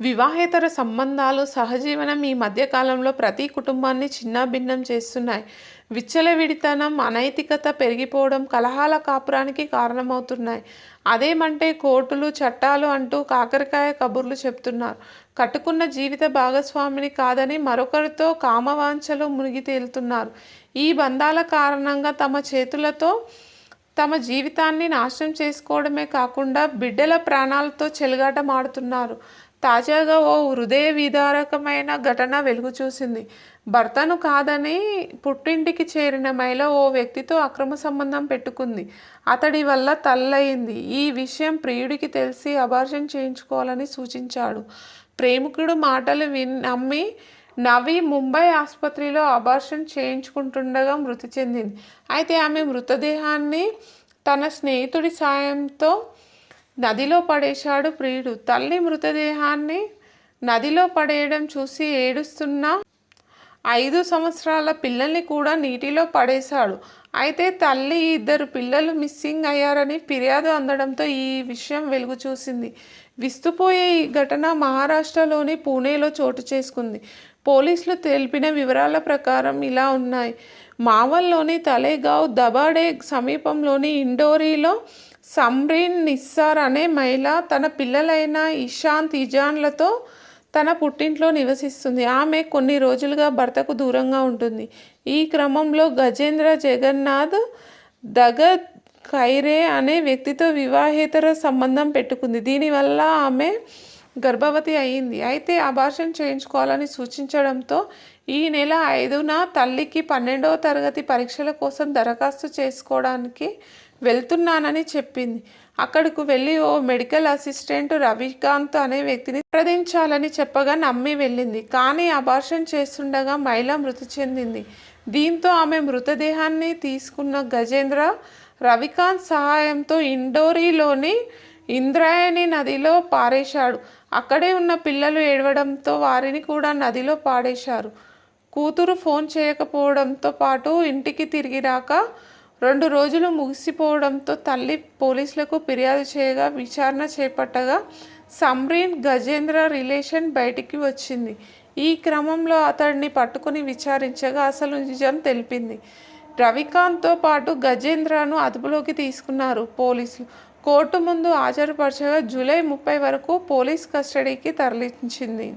వివాహేతర సంబంధాలు సహజీవనం ఈ మధ్యకాలంలో ప్రతి కుటుంబాన్ని చిన్నాభిన్నం చేస్తున్నాయి. విచ్చలవిడితనం అనైతికత పెరిగిపోవడం కలహాల కాపురానికి కారణమవుతున్నాయి. అదేమంటే కోర్టులు చట్టాలు అంటూ కాకరకాయ కబుర్లు చెప్తున్నారు. కట్టుకున్న జీవిత భాగస్వామిని కాదని మరొకరితో కామవాంఛలు మునిగి తేలుతున్నారు. ఈ బంధాల కారణంగా తమ చేతులతో తమ జీవితాన్ని నాశనం చేసుకోవడమే కాకుండా బిడ్డల ప్రాణాలతో చెలగాటమాడుతున్నారు. తాజాగా ఓ హృదయ విదారకమైన ఘటన వెలుగు చూసింది. భర్తను కాదని పుట్టింటికి చేరిన మహిళ ఓ వ్యక్తితో అక్రమ సంబంధం పెట్టుకుంది. అతడి వల్ల తల్లయింది. ఈ విషయం ప్రియుడికి తెలిసి అబార్షన్ చేయించుకోవాలని సూచించాడు. ప్రేమికుడు మాటలు విన్ నమ్మి నవి ముంబై ఆసుపత్రిలో అబార్షన్ చేయించుకుంటుండగా మృతి చెందింది. అయితే ఆమె మృతదేహాన్ని తన స్నేహితుడి సాయంతో నదిలో పడేశాడు ప్రియుడు. తల్లి మృతదేహాన్ని నదిలో పడేయడం చూసి ఏడుస్తున్న ఐదు సంవత్సరాల పిల్లల్ని కూడా నీటిలో పడేశాడు. అయితే తల్లి ఇద్దరు పిల్లలు మిస్సింగ్ అయ్యారని ఫిర్యాదు అందడంతో ఈ విషయం వెలుగు చూసింది. విస్తుపోయే ఈ ఘటన మహారాష్ట్రలోని పూణేలో చోటు చేసుకుంది. పోలీసులు తెలిపిన వివరాల ప్రకారం ఇలా ఉన్నాయి. మావల్లోని తలేగావ్ దబాడే సమీపంలోని ఇండోరీలో సమ్రీన్ నిస్సార్ అనే మహిళ తన పిల్లలైన ఇషాంత్ ఇజాన్లతో తన పుట్టింట్లో నివసిస్తుంది. ఆమె కొన్ని రోజులుగా భర్తకు దూరంగా ఉంటుంది. ఈ క్రమంలో గజేంద్ర జగన్నాథ్ దగద్ ఖైరే అనే వ్యక్తితో వివాహేతర సంబంధం పెట్టుకుంది. దీనివల్ల ఆమె గర్భవతి అయింది. అయితే అబార్షన్ చేయించుకోవాలని సూచించడంతో ఈ నెల ఐదున తల్లికి పన్నెండవ తరగతి పరీక్షల కోసం దరఖాస్తు చేసుకోవడానికి వెళ్తున్నానని చెప్పింది. అక్కడకు వెళ్ళి ఓ మెడికల్ అసిస్టెంట్ రవికాంత్ అనే వ్యక్తిని ప్రదించాలని చెప్పగా నమ్మి వెళ్ళింది. కానీ అబార్షన్ చేస్తుండగా మహిళ మృతి చెందింది. దీంతో ఆమె మృతదేహాన్ని తీసుకున్న గజేంద్ర రవికాంత్ సహాయంతో ఇండోరీలోని ఇంద్రాయణి నదిలో పారేశాడు. అక్కడే ఉన్న పిల్లలు ఏడవడంతో వారిని కూడా నదిలో పాడేశారు. కూతురు ఫోన్ చేయకపోవడంతో పాటు ఇంటికి తిరిగి రాక రెండు రోజులు ముగిసిపోవడంతో తల్లి పోలీసులకు ఫిర్యాదు చేయగా విచారణ చేపట్టగా సమ్రీన్ గజేంద్ర రిలేషన్ బయటికి వచ్చింది. ఈ క్రమంలో అతడిని పట్టుకుని విచారించగా అసలు నిజం తెలిపింది. రవికాంత్తో పాటు గజేంద్రను అదుపులోకి తీసుకున్నారు పోలీసులు. కోర్టు ముందు హాజరుపరచగా జూలై ముప్పై వరకు పోలీస్ కస్టడీకి తరలించింది.